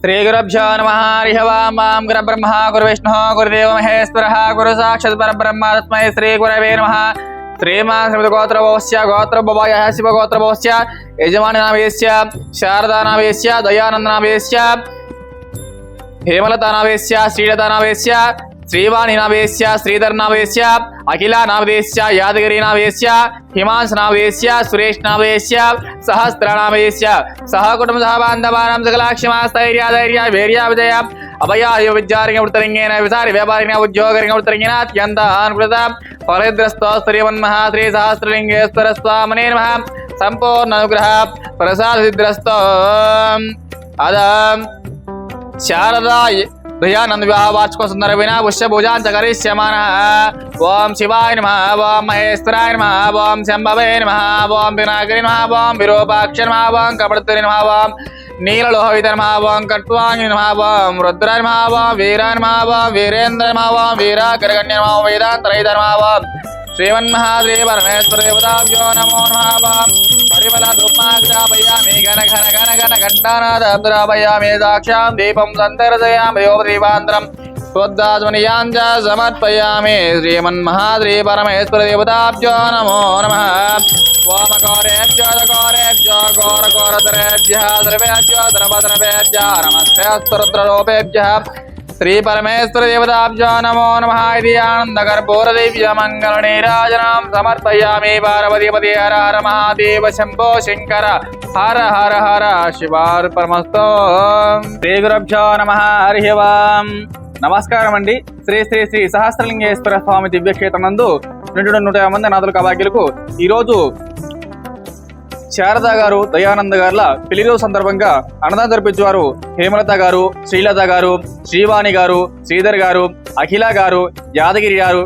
శ్రీ గురభ్యో నమ హరి గురబ్రహ్మ గురువిష్ణు గురుదేవ మహేశ్వర గురు సాక్షాత్ పరబ్రహ్మ తస్మై శ్రీ గురవే నమ. శ్రీమాన్ శ్రీమతి గోత్రభోస్య గోత్రభవాయ శివ గోత్రభోస్య యజమాని నామేస్య శారదా నామేస్య దయానంద నామేస్య హేమలత నామేస్య శ్రీలత నామేస్య శ్రీవాణి నామేస్య శ్రీధర్ నామేస్య అఖిల నామదేశ్య యాదగిరి నామేస్య హిమాంశ నామదేశ్య సురేష్ నామదేశ్య సహస్ర నామదేశ్య సహ కుటుంబ సహ బాంధవానం సకలాక్షమా స్థైర్య ధైర్య వీర్య విజయ అభయాయ విద్యారంగ వృత్తరంగేన విసారి వ్యాపారిణ ఉద్యోగరంగ వృత్తరంగేన అత్యంత అనుకృత ఫలద్రస్త శ్రీమన్మహ శ్రీ సహస్రలింగేశ్వర స్వామనే నమ సంపూర్ణ అనుగ్రహ ప్రసాద సిద్ధ్రస్త అదం శారదా దయానంద వివాహ వార్షిక సుందర వినా పుష్య పూజాంచ కరిష్యమాన ఓం శివాయ నమ ఓం మహేశ్వరాయ నమ ఓం శంభవే నమ ఓం వినాయకరి నమ ఓం విరూపాక్ష నమ ఓం కపడతరి నమ ఓం నీలలోహిత నమ ఓం కట్వాంగి నమ ఓం రుద్ర నమ ఓం వీరాయ నమ ఓం వీరేంద్ర నమ ఓం వీరాకరగణ్య నమ వేదాంతరహిత నమ ఓం శ్రీమన్మహాదేవ పరమేశ్వర దేవతాభ్యో నమో ఓం పరిమళ ధూమాగ్రాపయామి ఘన ఘన ఘన घण्टानाथापयामेदाख्यां दीपं सन्तर्जयामि योपदीपान्तरं त्वद्दाध्वनियाँ च समर्पयामि श्रीमन्महाद्रीपरमेश्वरदेवताभ्यो नमो नमः। वामकोरेभ्योदकोरेभ्यो घोरघोरतरेभ्यः द्रवेभ्यो द्रवद्रवेभ्यः नमस्ते स्तरुद्ररूपेभ्यः శ్రీ పరమేశ్వర దేవతాభ్యో నమో నమ ఇది ఆనందకర్పూర దివ్య మంగళ నీరాజనాం సమర్పయామి పార్వతీపతి హర హర మహాదేవ శంభో శంకర హర హర హర శివార్పణమస్తో శ్రీ గురభ్యో నమ హరి ఓం నమస్కారం అండి శ్రీ శ్రీ శ్రీ సహస్రలింగేశ్వర స్వామి దివ్యక్షేత్రం నందు రెండు నూట యాభై మంది నాదులు కవాకిలకు ఈరోజు శారద గారు దయానంద గారుల పెళ్ళి రోజు సందర్భంగా అన్నదానం జరిపించేవారు హేమలత గారు శ్రీలత గారు శ్రీవాణి గారు శ్రీధర్ గారు అఖిల గారు యాదగిరి గారు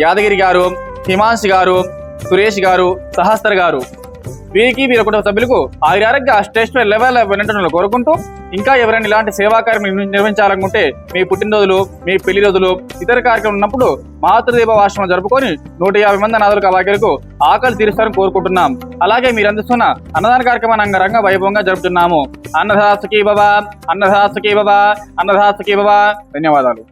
యాదగిరి గారు హిమాంశ్ గారు సురేష్ గారు సహస్ర గారు వీరికి వీరి కుటుంబ సభ్యులకు ఆరోగ్య స్టేషనరీ లెవెల్ వినటంలో కోరుకుంటూ ఇంకా ఎవరైనా ఇలాంటి సేవా కార్యక్రమం నిర్వహించాలనుకుంటే మీ పుట్టినరోజులు మీ పెళ్ళి రోజులు ఇతర కార్యక్రమం ఉన్నప్పుడు మాతృదీప వాశ్రమం జరుపుకొని నూట యాభై మంది అనాథుల కబాకిలకు ఆకలి తీరుస్తారని కోరుకుంటున్నాం. అలాగే మీరు అందిస్తున్న అన్నదాన కార్యక్రమాన్ని అంగరంగ వైభవంగా జరుపుతున్నాము. అన్నదాసుకి బాబా అన్నదాసుకి బాబా అన్నదాసుకి బాబా ధన్యవాదాలు.